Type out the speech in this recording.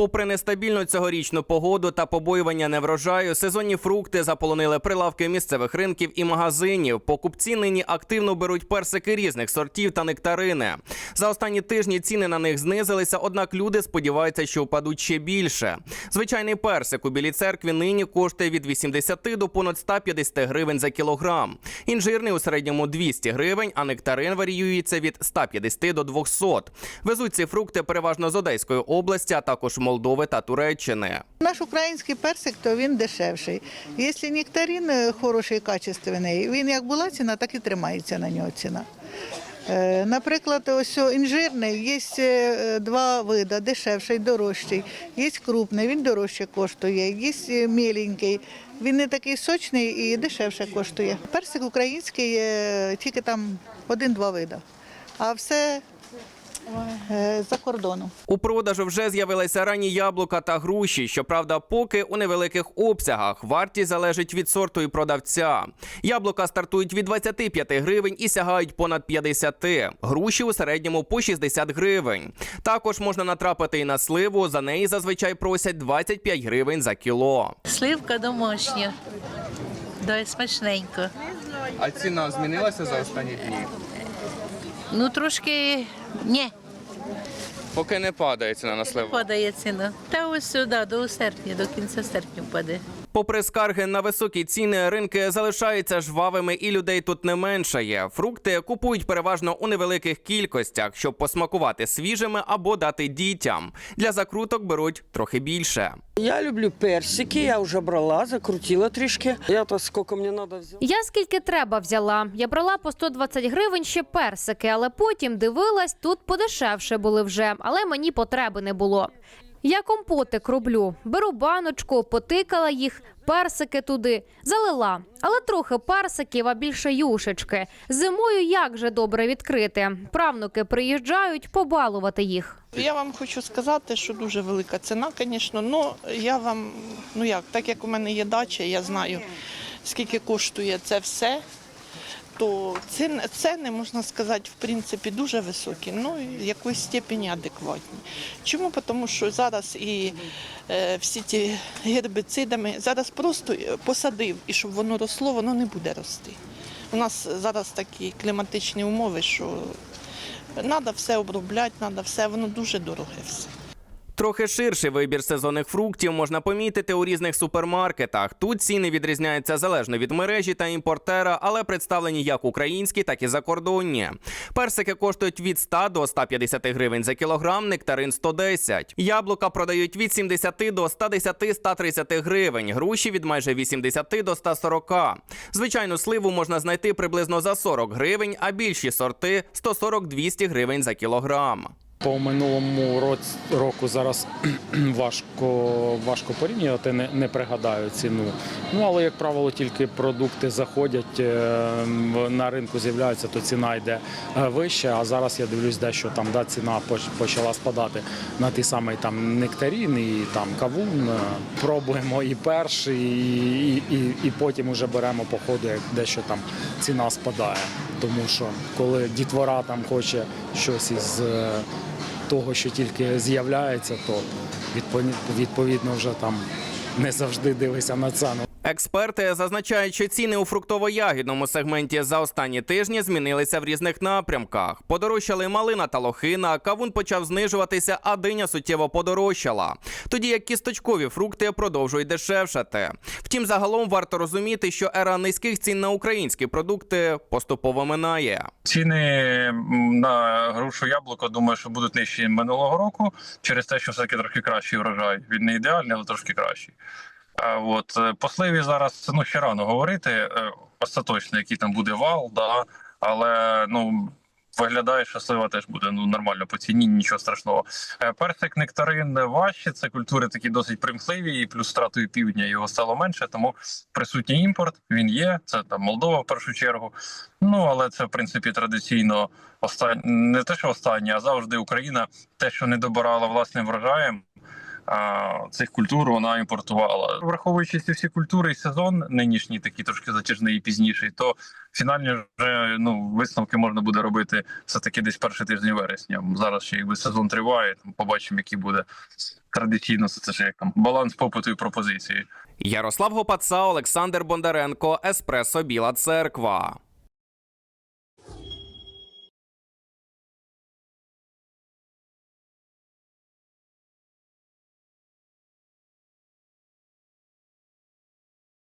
Попри нестабільну цьогорічну погоду та побоювання неврожаю, сезонні фрукти заполонили прилавки місцевих ринків і магазинів. Покупці нині активно беруть персики різних сортів та нектарини. За останні тижні ціни на них знизилися, однак люди сподіваються, що впадуть ще більше. Звичайний персик у білій церкві нині коштує від 80 до понад 150 гривень за кілограм. Інжирний у середньому 200 гривень, а нектарин варіюється від 150 до 200. Везуть ці фрукти переважно з Одеської області, а також Молдови та Туреччини. Наш український персик, то він дешевший. Якщо нектарин е, хороший, качественний, він як була ціна, так і тримається на нього ціна. Е, Наприклад, ось інжирний, є е, два види, дешевший, дорожчий. Є крупний, він дорожче коштує, є міленький, він не такий сочний і дешевше коштує. Персик український, тільки там один-два види, а все за кордоном. У продажу вже з'явилися ранні яблука та груші. Щоправда, поки у невеликих обсягах вартість залежить від сорту і продавця. Яблука стартують від 25 гривень і сягають понад 50. Груші у середньому по 60 гривень. Також можна натрапити і на сливу. За неї зазвичай просять 25 гривень за кіло. Сливка домашня. Да, смачненько. А ціна змінилася за останні дні? Ну трошки ні, Поки не падає ціна на сливу. падає ціна. Та ось сюди, до серпня, до кінця серпня впаде. Попри скарги на високі ціни, ринки залишаються жвавими і людей тут не меншає. Фрукти купують переважно у невеликих кількостях, щоб посмакувати свіжими або дати дітям. Для закруток беруть трохи більше. Я люблю персики, я вже брала, закрутила трішки. Я то скільки мені треба взяти. Я скільки треба взяла. Я брала по 120 гривень ще персики, але потім дивилась, тут подешевше були вже, але мені потреби не було. Я компотик роблю, беру баночку, потикала їх, персики туди, залила. Але трохи персиків, а більше юшечки. Зимою як же добре відкрити. Правнуки приїжджають побалувати їх. Я вам хочу сказати, що дуже велика ціна, звісно. Ну я вам, ну як, так як у мене є дача, я знаю, скільки коштує це все. То ціни, ціни, можна сказати, в принципі, дуже високі, ну в якоїсь степені адекватні. Чому? Тому що зараз і е, всі ті гербицидами, зараз просто посадив, і щоб воно росло, воно не буде рости. У нас зараз такі кліматичні умови, що Треба все обробляти, треба все, воно дуже дороге все. Трохи ширший вибір сезонних фруктів можна помітити у різних супермаркетах. Тут ціни відрізняються залежно від мережі та імпортера, але представлені як українські, так і закордонні. Персики коштують від 100 до 150 гривень за кілограм, нектарин 110. Яблука продають від 70 до 110-130 гривень, груші від майже 80 до 140. Звичайну сливу можна знайти приблизно за 40 гривень, а більші сорти 140-200 гривень за кілограм. По минулому році року зараз важко, важко порівнювати, не, не пригадаю ціну. Ну але як правило, тільки продукти заходять е, на ринку, з'являються, то ціна йде е, вище. А зараз я дивлюсь, дещо там да, ціна поч- почала спадати на ті самий там нектарін і там кавун. Е, Пробуємо і перший, і, і, і, потім уже беремо по ходу, як дещо там ціна спадає. Тому що коли дітвора там хоче щось із того, що тільки з'являється, то відповідно, вже там не завжди дивися на ціну. Експерти зазначають, що ціни у фруктово-ягідному сегменті за останні тижні змінилися в різних напрямках. Подорожчали малина та лохина, кавун почав знижуватися, а диня суттєво подорожчала. Тоді як кісточкові фрукти продовжують дешевшати. Втім, загалом варто розуміти, що ера низьких цін на українські продукти поступово минає. Ціни на грушу яблуко, думаю, що будуть нижчі минулого року, через те, що все-таки трохи кращий врожай. Він не ідеальний, але трошки кращий. От е, по сливі зараз ну ще рано говорити е, остаточно, який там буде вал, да, але ну. Виглядає, що слива теж буде ну нормально по ціні, нічого страшного. Е, Персик, нектарин важче. Це культури такі досить примхливі, і плюс стратою півдня його стало менше, тому присутній імпорт. Він є. Це там Молдова в першу чергу. Ну але це в принципі традиційно остан... не те, що останнє, а завжди Україна те, що не добирала власним врожаєм. Цих культур вона імпортувала. Враховуючи ці всі культури і сезон нинішній, такий трошки затяжний і пізніший, то фінальні вже ну висновки можна буде робити все таки десь перший тиждень вересня. Зараз ще якби сезон триває. Там побачимо, який буде традиційно це ж як там баланс попиту і пропозиції. Ярослав Гопаца, Олександр Бондаренко, Еспресо Біла Церква.